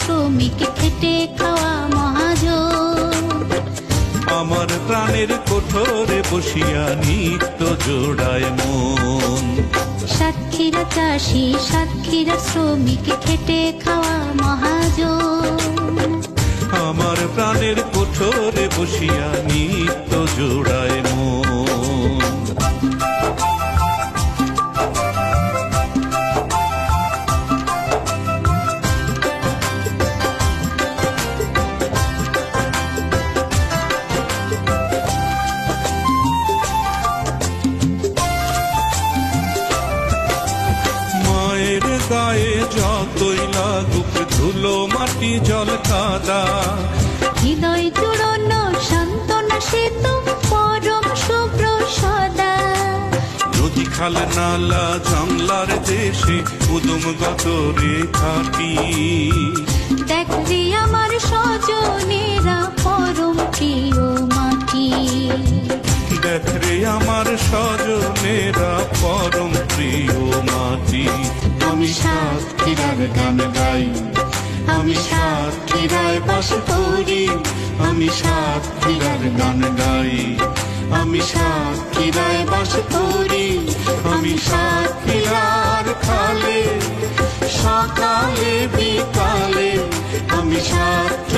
শ্রমিক খেটে খাওয়া মহাজন। আমার প্রাণের কোঠরে বসিয়া নিত্য জোড়ায় মন। সাতক্ষীরা চাষি সাতক্ষীরা শ্রমিক খেটে খাওয়া প্রাণের কোঠরে বসিয়া নিত্য জোড়ায় মন। গায়ে যতই লাগুক ধুলো মাটি জল কাদা হৃদয় জুড়নো সান্ত্বনা সেতু পরম শুভ্র সদা। নদী খাল নালা জংলার দেশে উদম গতরে থাকি দেখলি আমার স্বজনেরা পরম প্রিয় মাটি। দেখ রে আমার স্বজনেরা পরম প্রিয় মাটি। আমি সাতক্ষীরার গান গাই। আমি সাতক্ষীরায় বাস করি, আমি সাতক্ষীরার গান গাই। আমি সাতক্ষীরায় বাস করি, আমি সাতক্ষীরার খালে, সকালে বিকালে আমি খালে